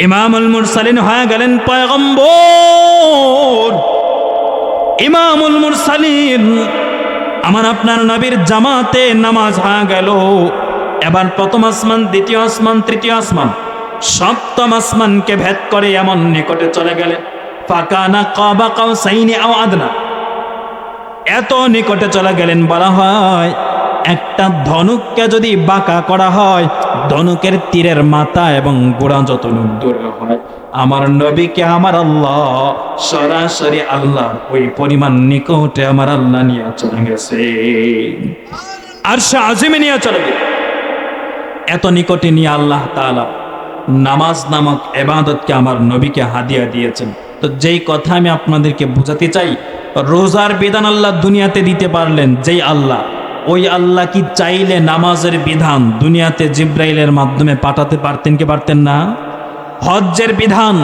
ইমামুল মুরসালিন হয়ে গেলেন পয়গম্বর। ইমামুল মুরসালিন, আমার আপনার নবীর জামাতে নামাজ হয়ে গেল। এবার প্রথম আসমান, দ্বিতীয় আসমান, তৃতীয় আসমান, সপ্তম আসমানকে ভেদ করে এমন নিকটে চলে গেলেন। ফাকানা কাবা কাউসাইনি আও আদনা। এত নিকটে চলে গেলেন বলা হয় একটা ধনুককে যদি বাঁকা করা হয়, ধনুকের তীরের মাথা এবং গোড়া যত দূরে হয়। আমার নবীকে আমার আল্লাহ, সরাসরি আল্লাহ ওই পরিমাণ নিকটে আমার আল্লাহ নিয়ে চলে গেছে। আর সে আজিমে নিয়ে চলে গেছে এত নিকটে নিয়ে আল্লাহ তাআলা নামাজ নামক এবাদতকে আমার নবীকে হাদিয়া দিয়েছেন। তো যেই কথা আমি আপনাদেরকে বোঝাতে চাই, রোজার বেদান আল্লাহ দুনিয়াতে দিতে পারলেন, যেই আল্লাহ ওই আল্লাহ কি চাইলে নামাজের বিধান দুনিয়াতে জিব্রাইলের মাধ্যমে পাঠাতে পারতেন কি পারতেন না? হজ্জের বিধান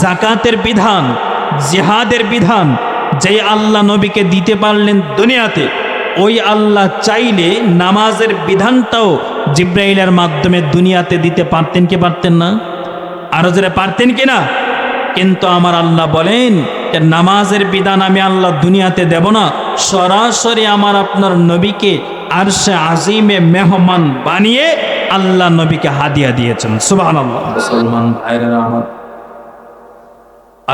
জাকাতের বিধান, জিহাদের বিধান যেই আল্লাহ নবীকে দিতে পারলেন দুনিয়াতে, ওই আল্লাহ চাইলে নামাজের বিধানটাও জিব্রাইলের মাধ্যমে দুনিয়াতে দিতে পারতেন কি পারতেন না? আরও যারা পারতেন কি না? কিন্তু আমার আল্লাহ বলেন যে নামাজের বিধান আমি আল্লাহ দুনিয়াতে দেব না। সরাসরি আমার আপনার নবীকে আর সে আজিমে মেহমান বানিয়ে আল্লাহ নবীকে হাদিয়া দিয়েছেন। সুবাহ মুসলমান ভাইরা আমার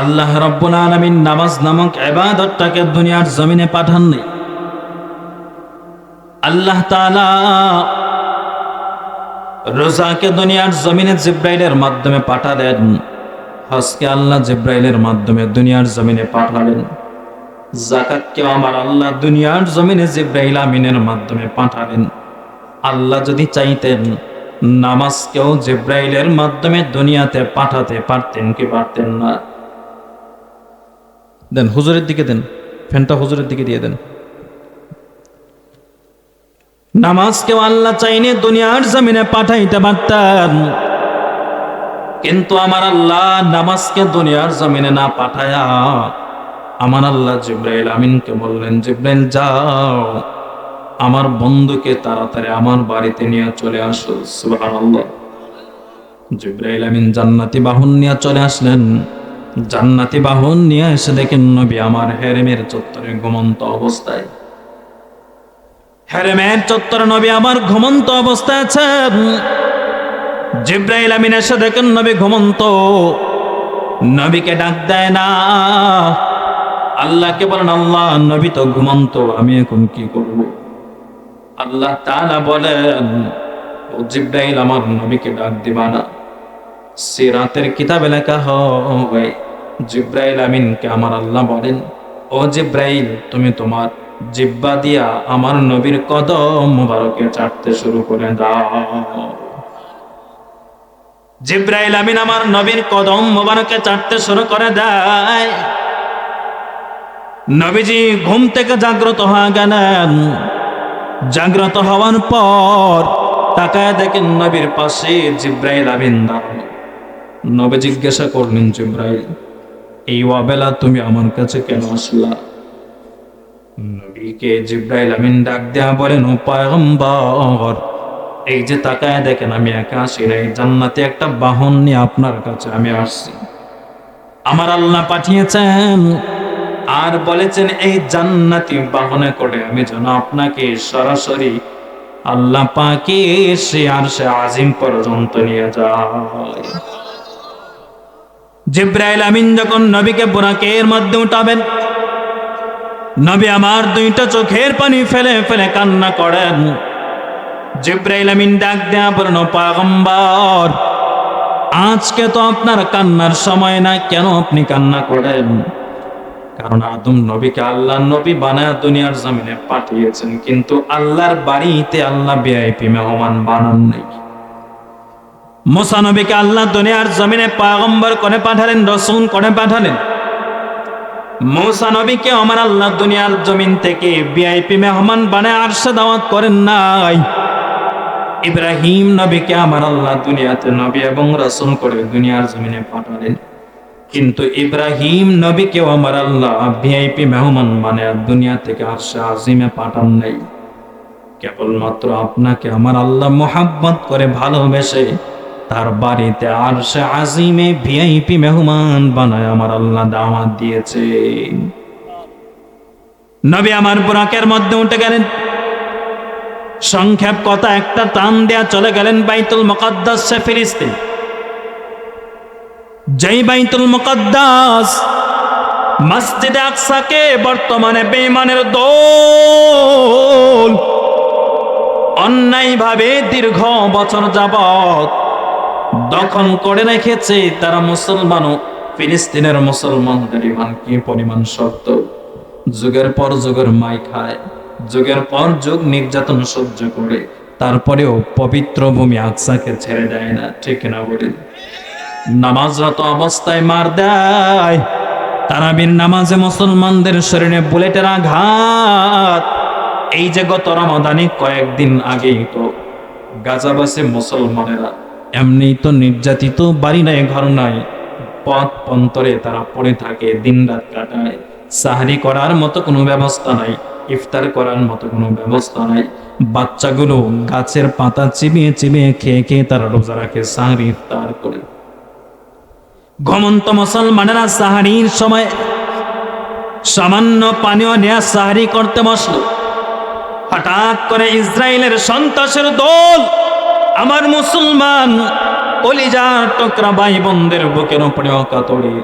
আল্লাহ রব্বুল আলামিন নামাজ নামক ইবাদতটাকে দুনিয়ার জমিনে পাঠাননি আল্লাহ রোজাকে দুনিয়ার জমিনে জিব্রাইলের মাধ্যমে পাঠালেন হজকে আল্লাহ জিব্রাইলের মাধ্যমে দুনিয়ার জমিনে পাঠালেন। জাকাতকে আমার আল্লাহ দুনিয়ার জমিনে জিব্রাইল আমিনের মাধ্যমে পাঠালেন আল্লাহ যদি চাইতেন নামাজকেও জিব্রাইলের মাধ্যমে দুনিয়াতে পাঠাতে পারতেন কি পারতেন না। দেন হুজুরের দিকে দেন, ফ্যানটা হুজুরের দিকে দিয়ে দেন। নামাজকেও আল্লাহ চাইনে দুনিয়ার জমিনে পাঠাইতে পারতেন। কিন্তু আমার আল্লাহ নামাজকে দুনিয়ার জমিনে না পাঠায়া আমার আল্লাহ জিব্রাইল আমিনকে বললেন, জিব্রাইল, যাও। আমার বন্ধুকে তাড়াতাড়ি আমার বাড়িতে নিয়ে চলে আসো। সুবহানাল্লাহ। জিব্রাইল আমিন জান্নাতি বাহন নিয়ে চলে আসলেন। জান্নাতি বাহন নিয়ে এসে দেখেন নবী আমার হেরেমের চত্বরে ঘুমন্ত অবস্থায়। হেরেমের চত্বরে নবী আমার ঘুমন্ত অবস্থায় আছেন। জিব্রাইল আমিন এসে দেখেন নবী ঘুমন্ত। নবীকে ডাক দেয়, না আল্লাহকে বলেন, আল্লাহ, নবী তো ঘুমন্ত, আমি এখন কি করব? আল্লাহ তাআলা বলেন জিব্রাইল, আমার নবীকে ডাক দিবা না। সিরাতের কিতাবে লেখা হয়, জিব্রাইল আমিনকে আমার আল্লাহ বলেন, ও জিব্রাইল, তুমি তোমার জিব্বা দিয়া আমার নবীর কদম মুবারকে চাটতে শুরু করে দাও। জিব্রাইল আমিন আমার নবীর কদম মোবারকে চাটতে শুরু করে দেয়। নবীজি ঘুম থেকে জাগ্রত হয়ে গেলেন। জাগ্রত হওয়ার পর তাকায় দেখেন নবীর পাশে জিব্রাইল দাঁড়ানো। নবী জিজ্ঞাসা করলেন, জিব্রাইল, এই অবেলা তুমি আমার কাছে কেন আসলা? নবীকে জিব্রাইল আমিন ডাক দেয়া বলেন, ও পয়গম্বর, এই যে তাকায় দেখেন, আমি একা আসি নাই। জান্নাতে একটা বাহন নিয়ে আপনার কাছে আমি আসছি। আমার আল্লাহ পাঠিয়েছেন আর বলেছেন, এই জান্নাতি বাহনে করে আমি যেন আপনাকে সরাসরি আল্লাহ পাকে সে আর সে আজিম পর্যন্ত নিয়ে যায়। জিব্রাইল আমিন যখন নবীকে বোরাকের মধ্যে উঠাবেন, নবী আমার দুইটা চোখের পানি ফেলে ফেলে কান্না করেন। জিব্রাইল আমিন ডাক দেয়া বলেন পাগম্বর, আজকে তো আপনার কান্নার সময় না, কেন আপনি কান্না করেন? কারণ আদম নবীকে আল্লাহ নবী বানায় দুনিয়ার জমিনে পাঠিয়েছেন, কিন্তু আল্লাহর বাড়িতে আল্লাহ বিআইপি মেহমান বানান নেই। মোসা নবীকে আল্লাহ দুনিয়ার জমিনে পাগম্বর করে পাঠালেন রসুন করে পাঠালেন? মৌসা আমার আল্লাহ দুনিয়ার জমিন থেকে বিআইপি মেহমান বানায় আরশে দাওয়াত করেন নাই। ইব্রাহিম নবীকে আমার আল্লাহ দুনিয়াতে নবী এবং রসুন করে দুনিয়ার জমিনে পাঠালেন। কিন্তু ইব্রাহিম নবীকেও আমার আল্লাহ ভিআইপি মেহমান মানে দুনিয়া থেকে আরশে আজিমে পাঠান নাই। কেবলমাত্র আপনাকে আমার আল্লাহ মোহাব্বত করে ভালোবেসে তার বাড়িতে আর সে আজিমে ভিআইপি মেহমান বানায় আমার আল্লাহ দাওয়াত দিয়েছে। নবী আমার বুরাকের মধ্যে উঠে গেলেন। সংক্ষেপ কথা একটা টান দেয়া চলে গেলেন বাইতুল মুকদ্দাস সে ফিলিস্তিন যেই বাইতুল মুকদ্দাস। মসজিদে আকসাকে বর্তমানে বেঈমানের দোল। অন্যায়ভাবে দীর্ঘ বছর যাবত দখল করে রেখেছে তারা মুসলমানও ফিলিস্তিনের মুসলমানদের ইমান কি পরিমাণ শক্ত? যুগের পর যুগের মাই খায় যুগের পর যুগ নির্যাতন সহ্য করে, তারপরেও পবিত্র ভূমি আকসাকে ছেড়ে দেয় না, ঠিক না বলি নামাজরত অবস্থায় মার দেয়। তারাবির নামাজে মুসলমানদের শরীরে বুলেটের আঘাত। এই যে গত রমাদানি কয়েকদিন আগেই তো গাজাবাসে মুসলমানেরা এমনি তো নির্যাতিত, বাড়ি নাই, ঘর নাই, পথ পন্তরে তারা পড়ে থাকে দিন রাত কাটায়। সাহারি করার মতো কোনো ব্যবস্থা নাই, ইফতার করার মতো কোনো ব্যবস্থা নাই। বাচ্চাগুলো গাছের পাতা চিবিয়ে চিবিয়ে খেয়ে খেয়ে তারা রোজা রাখে, সাহারি ইফতার করে। ঘমন্ত মুসলমানেরা সাহারির সময় সামান্য পানীয় নেয়া সাহারি করতে বসল। হঠাৎ করে ইসরায়েলের সন্ত্রাসের দল আমার মুসলমান কলিজার টকরা ভাই বোনদের বুকের উপরে অকাতরে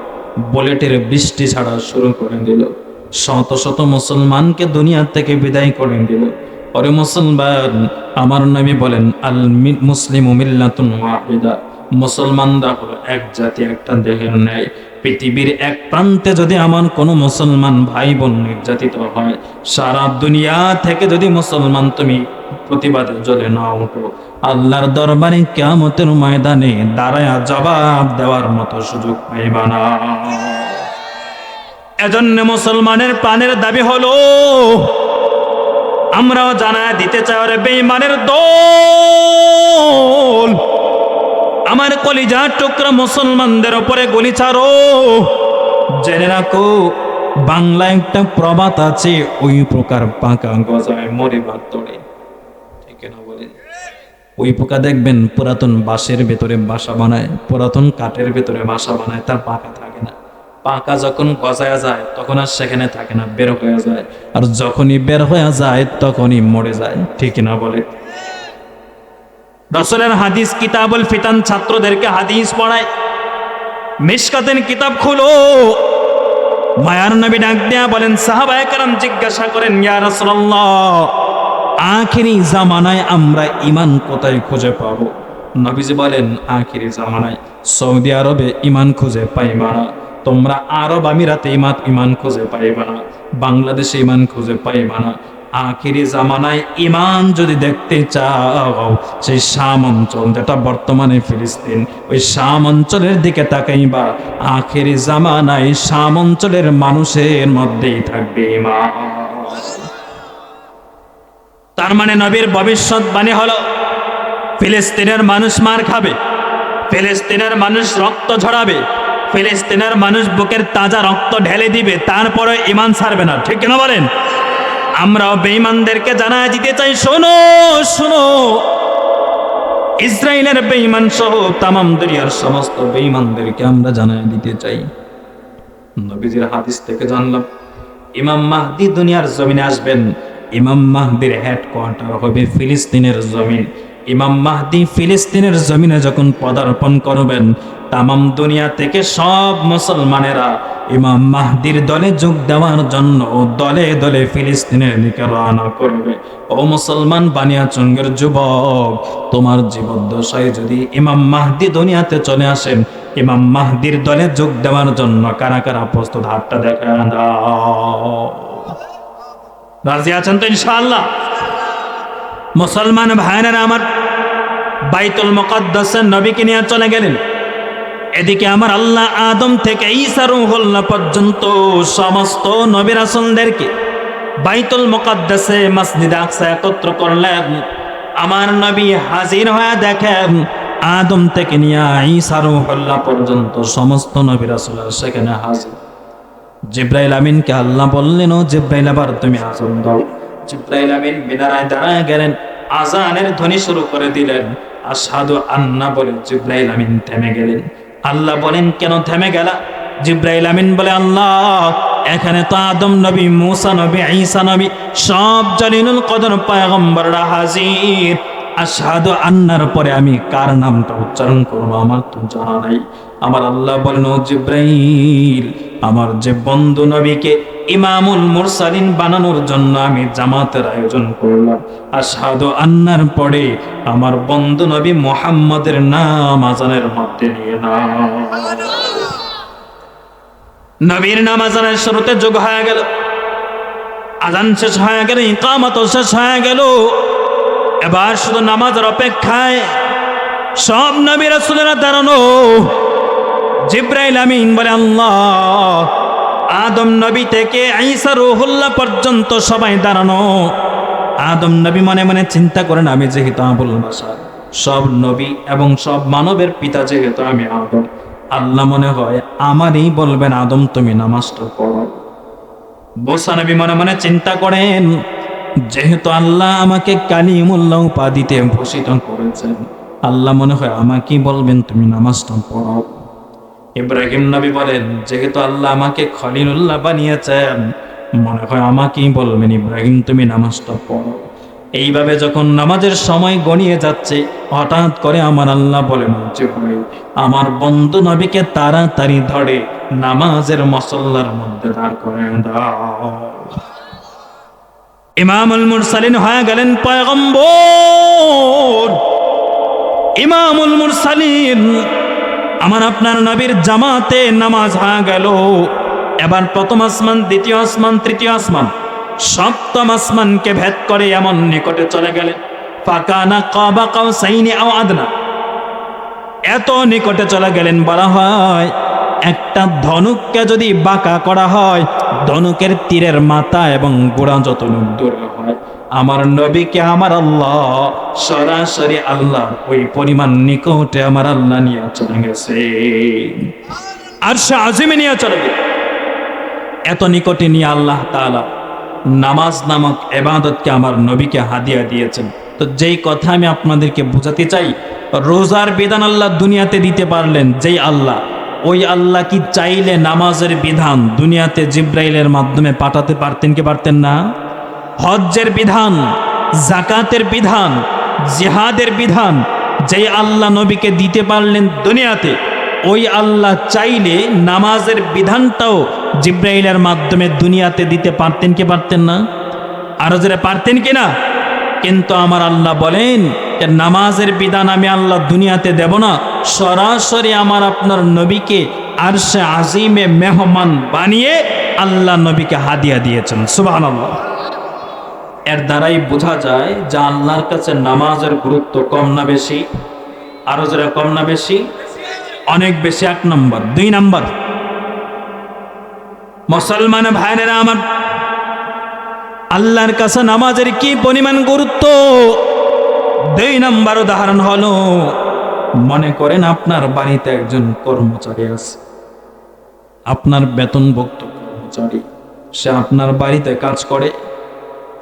বুলেটের বৃষ্টি ছাড়া শুরু করে দিল। শত শত মুসলমানকে দুনিয়া থেকে বিদায় করে দিল। পরে মুসলমান আমার নামে বলেন আল মুসলিম মিল্লাতুন ওয়াহিদা। মুসলমানরা হলো এক জাতি, একটা দেহের ন্যায়। পৃথিবীর এক প্রান্তে যদি আমার কোনো মুসলমান ভাই বোন নির্যাতিত হয়, সারা দুনিয়া থেকে যদি মুসলমান তুমি প্রতিবাদে জ্বলে না উঠো আল্লাহর দরবারে কেয়ামতের ময়দানে দাঁড়ায়া জবাব দেওয়ার মতো সুযোগ পাইবা না। এজন্য মুসলমানের প্রাণের দাবি হলো, আমরাও জানায় দিতে চাই বেঈমানের দোল। আমার কলিজার টুকরা মুসলমানদের উপরে গুলি ছাড়ো। জেনে রাখো, বাংলা একটা প্রবাদ আছে, ওই প্রকার পাকা গজায় মরে ভাতরে ঠিক না বলেন ওই পোকা দেখবেন, পুরাতন বাঁশের ভেতরে বাসা বানায়, পুরাতন কাঠের ভেতরে বাসা বানায়, তার পাকা থাকে না। পাকা যখন গজায়া যায়, তখন আর সেখানে থাকে না, বের হয়ে যায়। আর যখনই বের হয়ে যায়, তখনই মরে যায়। ঠিক না বলে? রসলের হাদিস কিতাবুল ফিতান ছাত্রদেরকে হাদিস পড়ায়। মিশকাতেন কিতাব খুলো। মায়ার নবী ডাক দেয়া বলেন সাহাবায়ে জিজ্ঞাসা করেন, ইয়া রাসূলুল্লাহ, আখিরি জামানায় আমরা ইমান কোথায় খুঁজে পাবো? নবীজি বলেন, আখিরি জামানায় সৌদি আরবে ইমান খুঁজে পাইবা না। তোমরা আরব আমিরাতে ইমান ইমান খুঁজে পাইবা না। বাংলাদেশে ইমান খুঁজে পাইবা না। আখিরি জামানায় ইমান যদি দেখতে চাও, সেই শাম অঞ্চল, যেটা বর্তমানে ফিলিস্তিন, ওই শাম অঞ্চলের দিকে তাকাইবা। আখিরি জামানায় শাম অঞ্চলের মানুষের মধ্যেই থাকবে ইমান তার মানে নবীর ভবিষ্যৎবাণী হলো, ফিলিস্তিনের মানুষ মার খাবে, ফিলিস্তিনের মানুষ রক্ত ঝরাবে, ফিলিস্তিনের মানুষ বুকের তাজা রক্ত ঢেলে দিবে, তারপরে ইমান ছাড়বে না। ঠিক না বলেন? আমরাও বেঈমানদেরকে জানা দিতে চাই, শোনো শোনো। ইসরায়েলের বেঈমান সহ তামাম দুনিয়ার সমস্ত বেঈমানদেরকে আমরা জানায় দিতে চাই। নবীজির হাদিস থেকে জানলাম, ইমাম মাহদি দুনিয়ার জমিনে আসবেন, ইমাম মাহদির হেডকোয়ার্টার হবে ফিলিস্তিনের জমিন। ইমাম মাহদি ফিলিস্তিনের জমিনে যখন পদার্পণ করবেন, তামাম দুনিয়া থেকে সব মুসলমানেরা ইমাম মাহদির দলে যোগ দেওয়ার জন্য দলে দলে ফিলিস্তিনের দিকে রওনা করবে। ও মুসলমান বানিয়া বানিয়াচঙ্গের যুবক, তোমার জীবদ্দশায় যদি ইমাম মাহদি দুনিয়াতে চলে আসেন, ইমাম মাহদির দলে যোগ দেওয়ার জন্য কারা কারা প্রস্তুত? হাতটা দেখা দাও। রাজি আছেন তো ইনশাআল্লাহ? মুসলমান ভাইয়েরা আমার বাইতুল মুকদ্দাসের নবীকে নিয়ে চলে গেলেন। এদিকে আমার আল্লাহ আদম থেকে ঈসা রুহুল্লাহ পর্যন্ত সমস্ত নবী রাসূলদেরকে বাইতুল মুকদ্দাসে মসজিদে আকসা একত্র করলেন। আমার নবী হাজির হয়ে দেখেন আদম থেকে নিয়ে ঈসা রুহুল্লাহ পর্যন্ত সমস্ত নবী রাসূল সেখানে হাজির। জিব্রাইল আমিনকে আল্লাহ বললেন, ও জিব্রাইল আবার তুমি আজান দাও। জিব্রাইল মিনারায় দাঁড়ায় গেলেন, আজানের ধ্বনি শুরু করে দিলেন। আসাদু আন্না বলে জিব্রাইল থেমে গেলেন। আল্লাহ বলেন, কেন থেমে গেলা? জিব্রাইল আমিন বলে, আল্লাহ, এখানে তো আদম নবী, মুসা নবী, ঈসা নবী, সব জালিনুল কদর পয়গম্বররা হাজির। আশহাদু আন্নার পরে আমি কার নামটা উচ্চারণ করব আমার তো জানা নাই। আমার আল্লাহ বলেন, ও জিব্রাইল, আমার যে বন্ধু নবীকে ইমামুল মুরসালিন বানানোর জন্য আমি জামাতের আয়োজন করলাম। আশহাদু আন্নার পরে আমার বন্ধু নবী মোহাম্মদের নাম আজানের মধ্যে নিয়ে না নবীর নাম আজানের শুরুতে যোগ হয়ে গেল। আজান শেষ হয়ে গেল, ইকামত শেষ হয়ে গেল। এবার শুধু নামাজের অপেক্ষায় সব নবী রাসূলেরা দাঁড়ানো। জিব্রাইল আমিন বলে, আল্লাহ আদম নবী থেকে আইসা রুহুল্লাহ পর্যন্ত সবাই দাঁড়ানো। আদম নবী মনে মনে চিন্তা করেন, আমি যেহেতু আবুল সব নবী এবং সব মানবের পিতা যেহেতু আমি আদম। আল্লাহ মনে হয়, আমারই বলবেন, আদম, তুমি নামাজটা পড়ো। বোসা নবী মনে মনে চিন্তা করেন, যেহেতু আল্লাহ আমাকে কালিমুল্লাহ উপাধিতে ভূষিত করেছেন, আল্লাহ মনে হয় আমাকেই বলবেন, তুমি নামাজটা পড়াও ইব্রাহিম নবী বলেন, যেহেতু আল্লাহ আমাকে খলিলুল্লাহ বানিয়েছেন, মনে হয় আমাকেই বলবেন, ইব্রাহিম, তুমি নামাজটা পড়ো। এইভাবে যখন নামাজের সময় গনিয়ে যাচ্ছে, হঠাৎ করে আমার আল্লাহ বলেন জিব্রাইল আমার বন্ধু নবীকে তাড়াতাড়ি ধরে নামাজের মসল্লার মধ্যে দাঁড় করে ইমামুল মুরসালিন হয়ে গেলেন পয়গম্বর। ইমামুল মুরসালিন আমার আপনার নবীর জামাতে নামাজ হয়ে গেল। এবার প্রথম আসমান, দ্বিতীয় আসমান, তৃতীয় আসমান, সপ্তম আসমানকে ভেদ করে এমন নিকটে চলে গেলেন। ফাকানা কাবা কাউসাইনি আও আদনা। এত নিকটে চলে গেলেন বলা হয়, একটা ধনুককে যদি বাঁকা করা হয়, ধনুকের তীরের মাথা এবং গোড়া যত দূরে হয় আমার নবীকে আমার আল্লাহ, সরাসরি আল্লাহ, ওই পরিমাণ নিকটে আমার আল্লাহ নিয়ে চলে গেছে। আর সে আজিমে নিয়ে চলে গেছে। এত নিকটে নিয়ে আল্লাহ তাআলা নামাজ নামক এবাদতকে আমার নবীকে হাদিয়া দিয়েছেন। তো যেই কথা আমি আপনাদেরকে বোঝাতে চাই, রোজার বিধান আল্লাহ দুনিয়াতে দিতে পারলেন, যেই আল্লাহ, ওই আল্লাহ কি চাইলে নামাজের বিধান দুনিয়াতে জিব্রাইলের মাধ্যমে পাঠাতে পারতেন কি পারতেন না? হজ্জের বিধান জাকাতের বিধান, জেহাদের বিধান, যেই আল্লাহ নবীকে দিতে পারলেন দুনিয়াতে, ওই আল্লাহ চাইলে নামাজের বিধানটাও জিব্রাইলের মাধ্যমে দুনিয়াতে দিতে পারতেন কি পারতেন না? আরও যারা পারতেন কি না? কিন্তু আমার আল্লাহ বলেন যে নামাজের বিধান আমি আল্লাহ দুনিয়াতে দেব না, সরাসরি আমার আপনার নবীকে আর সে আজিমে মেহমান বানিয়ে আল্লাহ নবীকে হাদিয়া দিয়েছেন। সুবাহ আল্লাহ এর দ্বারাই বোঝা যায় যে আল্লাহর কাছে নামাজের গুরুত্ব কম না বেশি। আরও যারা কম না বেশি। অনেক বেশি, এক নম্বর। দুই নম্বর। মুসলমান ভাইরা আমার, আল্লাহর কাছে নামাজের কি পরিমাণ গুরুত্ব? দুই নম্বর উদাহরণ হলো, মনে করেন আপনার বাড়িতে একজন কর্মচারী আছে। আপনার বেতনভুক্ত কর্মচারী। সে আপনার বাড়িতে কাজ করে।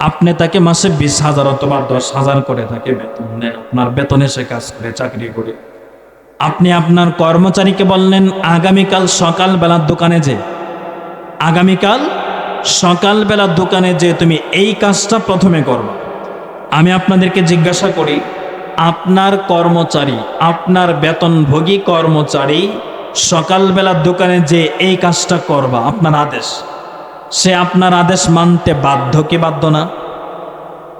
আপনি তাকে মাসে বিশ হাজার অথবা দশ হাজার করে তাকে বেতন দেন, আপনার বেতনে সে কাজ করে, চাকরি করে। আপনি আপনার কর্মচারীকে বললেন, আগামীকাল সকালবেলার দোকানে যে, আগামীকাল সকালবেলা দোকানে যে তুমি এই কাজটা প্রথমে করো আমি আপনাদেরকে জিজ্ঞাসা করি, আপনার কর্মচারী, আপনার বেতনভোগী কর্মচারী সকালবেলা দোকানে যে এই কাজটা করবা, আপনার আদেশ? সে আপনার আদেশ মানতে বাধ্য কি বাধ্য না?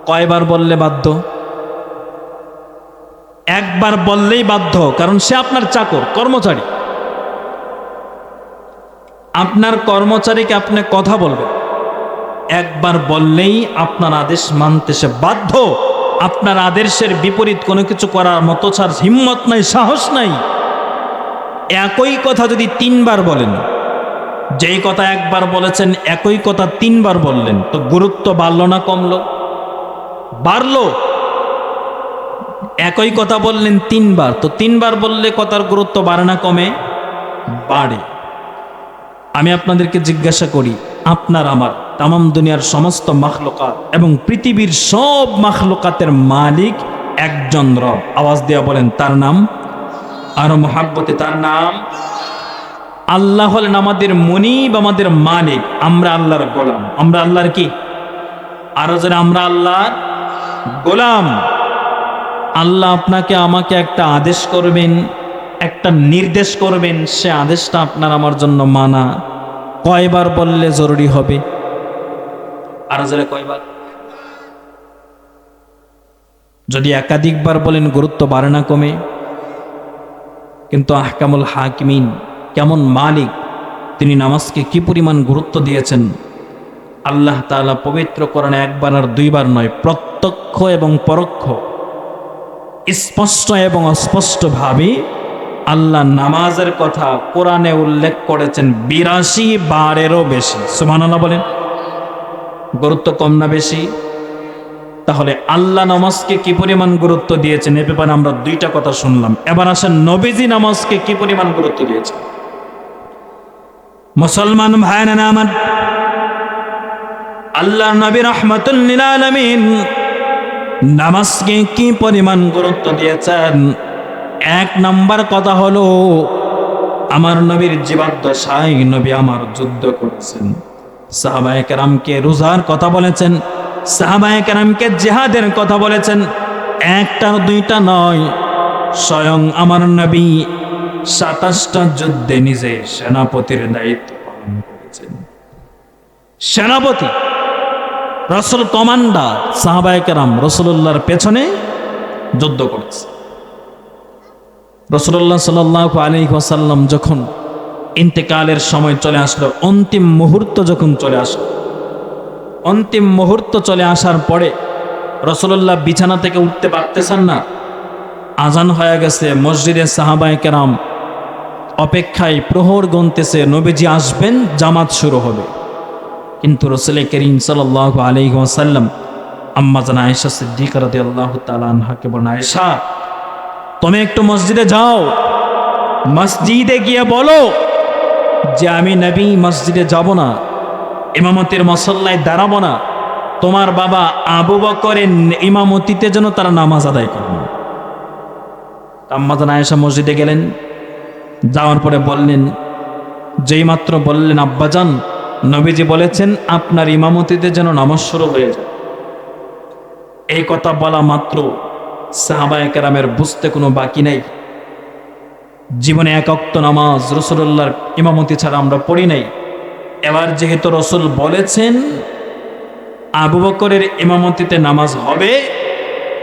কয়বার বললে বাধ্য? একবার বললেই বাধ্য, কারণ সে আপনার চাকর, কর্মচারী। আপনার কর্মচারীকে আপনি কথা বলবেন। একবার বললেই আপনার আদেশ মানতে সে বাধ্য। আপনার আদেশের বিপরীত কোনো কিছু করার মতো ছাড় হিম্মত নাই, সাহস নাই। একই কথা যদি তিনবার বলেন যেই কথা একবার বলেছেন, একই কথা তিনবার বললেন। তো গুরুত্ব বাড়ল না কমল? বাড়লো। একই কথা বললেন তিনবার। তো তিনবার বললে কথার গুরুত্ব বাড়ে না কমে? বাড়ে। আমি আপনাদেরকে জিজ্ঞাসা করি, আপনার, আমার, তামাম দুনিয়ার সমস্ত মাখলোকাত এবং পৃথিবীর সব মাখলোকাতের মালিক একজন রব। আওয়াজ দেওয়া বলেন, তার নাম? আর মহাব্বতে তার নাম? আল্লাহ হলেন আমাদের মনিব, আমাদের মালিক আমরা আল্লাহর গোলাম। আমরা আল্লাহর কি? আরও যেন আমরা আল্লাহর গোলাম। আল্লাহ আপনাকে, আমাকে একটা আদেশ করবেন, একটা নির্দেশ করবেন, সে আদেশটা আপনার আমার জন্য মানা। কয়বার বললে জরুরি হবে? আরও যারা কয়বার? যদি একাধিকবার বলেন, গুরুত্ব বাড়ে না কমে। কিন্তু আহকামুল হাকিমিন কেমন মালিক, তিনি নামাজকে কি পরিমাণ গুরুত্ব দিয়েছেন? আল্লাহ তাআলা পবিত্র কোরআনে একবার আর দুইবার নয়, প্রত্যক্ষ এবং পরোক্ষ, স্পষ্ট এবং অস্পষ্টভাবে আল্লাহ নামাজের কথা কোরআনে উল্লেখ করেছেন বিরাশি বারেরও বেশি। সুবহানাল্লাহ বলেন, গুরুত্ব কম না বেশি? তাহলে আল্লাহ নামাজকে কি পরিমাণ গুরুত্ব দিয়েছেন? এ ব্যাপারে আমরা দুইটা কথা শুনলাম। এবার আসেন নবীজি নামাজকে কি পরিমাণ গুরুত্ব দিয়েছেন? মুসলমান ভাইনা না আমার আল্লাহ নবী আলমিন নামাজকে কি পরিমাণ গুরুত্ব দিয়েছেন? এক নম্বর কথা হলো, আমার নবীর জীবাদ্দশায় নবী আমার যুদ্ধ করেছেন। সাহাবায়ে কেরামকে রোজার কথা বলেছেন, সাহাবায়ে কেরামকে জেহাদের কথা বলেছেন। একটা দুইটা নয়, স্বয়ং আমার নবী সাতাশটা যুদ্ধে নিজে সেনাপতির দায়িত্ব পালন করেছেন। সেনাপতি, রসুল কমান্ডার, সাহাবায়ে কেরাম রসুল্লাহর পেছনে যুদ্ধ করেছে। রসুল্লাহ সাল আলী ওসাল্লাম যখন ইন্তেকালের সময় চলে আসলো, অন্তিম মুহূর্ত যখন চলে আসলো, অন্তিম মুহূর্ত চলে আসার পরে রসুল্লাহ বিছানা থেকে উঠতে পারতেছেন না। আজান হয়ে গেছে মসজিদে সাহাবায় কেরাম অপেক্ষায় প্রহর গনতেছে, নবীজি আসবেন, জামাত শুরু হবে। কিন্তু রসুল করিম সাল আলী ওসাল্লাম আম্মা জানা আয়সা সিদ্দিক রাদি আল্লাহ তালাহাকে বলেন আয়সা তুমি একটু মসজিদে যাও। মসজিদে গিয়ে বলো যে আমি নবী মসজিদে যাব না, ইমামতির মসল্লায় দাঁড়াবো না। তোমার বাবা আবু বকরের ইমামতিতে যেন তারা নামাজ আদায় করেন আম্মাজান আয়েশা মসজিদে গেলেন। যাওয়ার পরে বললেন, যেই মাত্র বললেন, আব্বাজান, নবীজি বলেছেন, আপনার ইমামতিতে যেন নামাজ শুরু হয়ে যায়। এই কথা বলা মাত্র সাহাবায় কেরামের বুঝতে কোনো বাকি নেই। জীবনে এক অক্ত নামাজ রসুল্লাহর ইমামতি ছাড়া আমরা পড়ি নাই। এবার যেহেতু রসুল বলেছেন, আবু বকরের ইমামতিতে নামাজ হবে,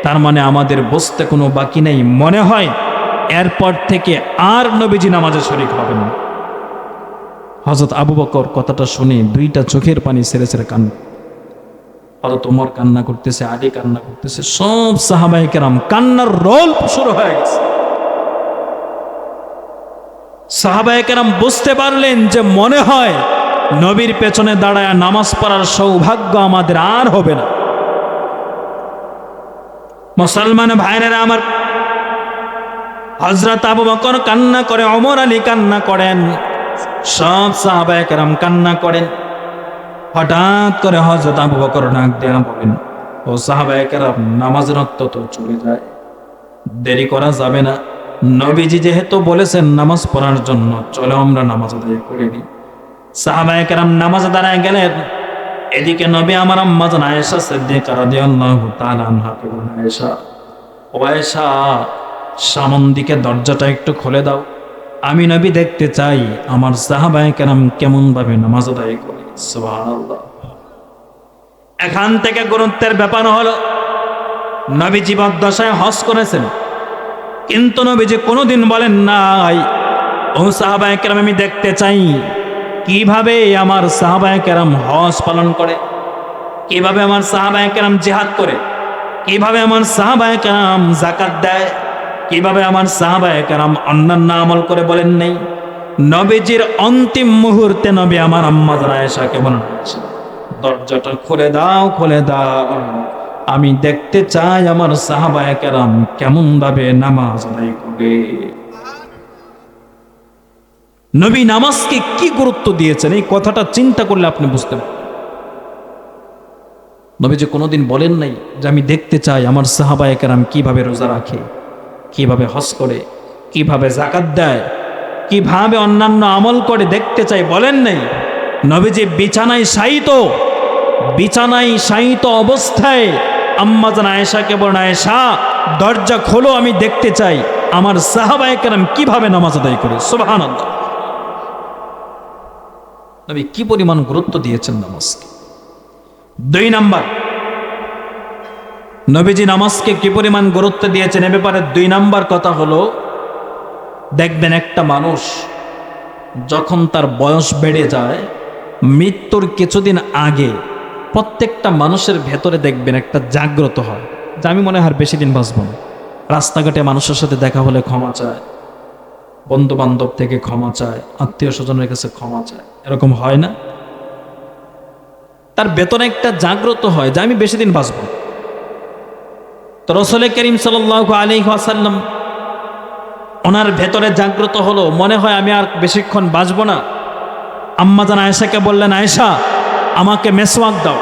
তার মানে আমাদের বুঝতে কোনো বাকি নেই। মনে হয় এরপর থেকে আর নবীজি নামাজে শরিক হবেন না। হজরত আবু বকর কথাটা শুনে দুইটা চোখের পানি ছেড়ে ছেড়ে কান্না হজরত ওমর কান্না করতেছে, আলী কান্না করতেছে, সব সাহাবাই কেরাম কান্নার রোল শুরু হয়ে গেছে। কেরাম বুঝতে পারলেন যে মনে হয় নবীর পেছনে দাঁড়ায় নামাজ পড়ার সৌভাগ্য আমাদের আর হবে না। মুসলমান ভাইরা আমার হজরত আবু বকর কান্না করে অমর আলী কান্না করেন, সব সাহাবায়ে কেরাম কান্না করেন। হঠাৎ করে হজরত আবু বকর নাক দেয়া বলেন, ও সাহাবায়ে কেরাম, নামাজের অত্ত তো চলে যায়, দেরি করা যাবে না। নবীজি যেহেতু বলেছেন নামাজ পড়ার জন্য, চলো আমরা নামাজ আদায় করে নিই। সাহাবায়ে কেরাম নামাজ দাঁড়ায় গেলেন, এদিকে নবী আমার আম্মা জান আয়েশা সিদ্দিকা রাদিয়াল্লাহু তাআলা আনহাকে বলেন, আয়েশা, ও আয়েশা সামন দিকে দরজাটা একটু খুলে দাও। আমি নবী দেখতে চাই, আমার সাহাবায়ে কেরাম কেমন ভাবে নামাজ আদায় করে। এখান থেকে গুরুত্বের ব্যাপার হলো নবী জীবদ্দশায় হস করেছেন, কিন্তু নবীজি কোনোদিন বলেন নাই, ও সাহাবায়ে কেরাম, আমি দেখতে চাই, কীভাবে আমার সাহাবায় কেরাম হস পালন করে? কীভাবে আমার সাহাবায় কেরাম জেহাদ করে? কীভাবে আমার সাহাবায় কেরাম জাকাত দেয়? কীভাবে আমার সাহাবায় কেরাম অন্যান্য আমল করে বলেন নেই। নবীজির অন্তিম মুহূর্তে নবী আমার আম্মা রায়সাকে বলেন দরজাটা খুলে দাও খুলে দাও। আমি দেখতে চাই আমার সাহাবায় কেরাম কেমন ভাবে নামাজ আদায় করে। নবী নামাজকে কি গুরুত্ব দিয়েছেন? এই কথাটা চিন্তা করলে আপনি বুঝতে পারবেন। নবীজি কোনোদিন বলেন নাই যে আমি দেখতে চাই আমার সাহাবায়ে কেরাম কীভাবে রোজা রাখে। কীভাবে হজ করে, কীভাবে জাকাত দেয়, কীভাবে অন্যান্য আমল করে দেখতে চাই বলেন নাই? নবীজি বিছানায় শায়িত বিছানায় শায়িত অবস্থায় আম্মাজান আয়েশাকে বলেন, আয়েশা, দরজা খোলো, আমি দেখতে চাই, আমার সাহাবায়ে কেরাম কীভাবে নামাজ আদায় করে? সুবহানাল্লাহ। নবী কি পরিমাণ গুরুত্ব দিয়েছেন নামাজকে? দুই নাম্বার নবীজি নামাজকে কি পরিমাণ গুরুত্ব দিয়েছেন এ ব্যাপারে দুই নাম্বার কথা হলো, দেখবেন একটা মানুষ যখন তার বয়স বেড়ে যায়, মৃত্যুর কিছুদিন আগে প্রত্যেকটা মানুষের ভেতরে দেখবেন একটা জাগ্রত হয় যে আমি মনে হয় বেশি দিন বাঁচব না রাস্তাঘাটে মানুষের সাথে দেখা হলে ক্ষমা চায় বন্ধু বান্ধব থেকে ক্ষমা চায় আত্মীয় স্বজনের কাছে ক্ষমা চায়, এরকম হয় না তার বেতনে একটা জাগ্রত হয় যে আমি বেশি দিন বাঁচব। তো রসলে করিম সাল আলী আসাল্লাম ওনার ভেতরে জাগ্রত হলো, মনে হয় আমি আর বেশিক্ষণ বাঁচব না। আম্মা জান আয়েশাকে বললেন, আয়েশা, আমাকে মেসওয়াক দাও।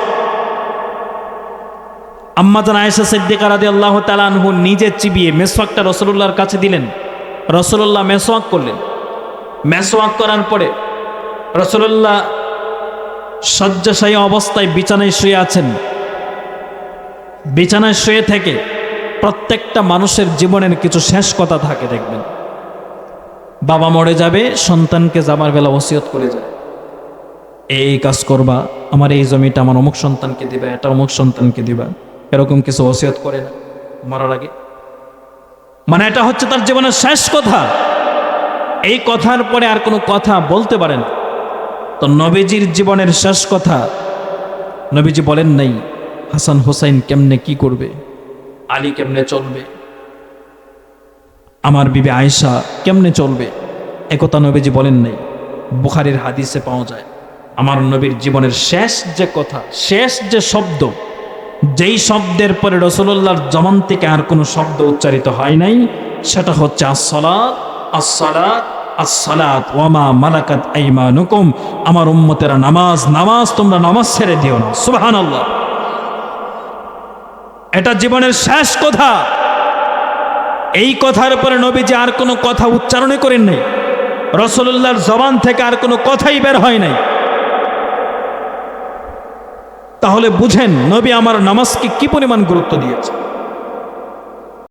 আম্মা জান আয়েশা সিদ্দিকা রাদি আল্লাহ তালানহু নিজে চিবিয়ে মেসওয়াকটা রসুল্লাহর কাছে দিলেন। রসুল্লাহ মেসওয়াক করলেন। মেসওয়াক করার পরে রসুল্লাহ শয্যাশায়ী অবস্থায় বিছানায় শুয়ে আছেন। বিছানায় শুয়ে থেকে প্রত্যেকটা মানুষের জীবনের কিছু শেষ কথা থাকে দেখবেন। বাবা মরে যাবে, সন্তানকে যাবার বেলা ওসিয়ত করে যায়। এই কাজ করবা, আমার এই জমিটা আমার অমুক সন্তানকে দিবা, এটা অমুক সন্তানকে দিবা। এরকম কিছু ওসিয়ত করে না, মরার আগে। মানে এটা হচ্ছে তার জীবনের শেষ কথা। এই কথার পরে আর কোনো কথা বলতে পারেন। তো নবীজির জীবনের শেষ কথা, নবীজি বলেন নাই হাসান হোসাইন কেমনে কি করবে? আলী কেমনে চলবে? আমার বিবে আয়েশা কেমনে চলবে? একতা নবীজি বলেন নাই। বুখারির হাদিসে পাওয়া যায়, আমার নবীর জীবনের শেষ যে কথা, শেষ যে শব্দ, যেই শব্দের পরে রসুল্লাহর জমান থেকে আর কোনো শব্দ উচ্চারিত হয় নাই, সেটা হচ্ছে আসলাত আসলাত আসসালাত, ওয়ামা মালাকাত আইমানুকুম। আমার উম্মতেরা নামাজ নামাজ তোমরা নামাজ ছেড়ে দিও না। সুবহানাল্লাহ। এটা জীবনের শেষ কথা। এই কথার উপরে নবীজি আর কোনো কথা উচ্চারণে করেন নাই। রসুল্লাহর জবান থেকে আর কোনো কথাই বের হয় নাই। তাহলে বুঝেন, নবী আমার নামাজকে কি পরিমাণ গুরুত্ব দিয়েছে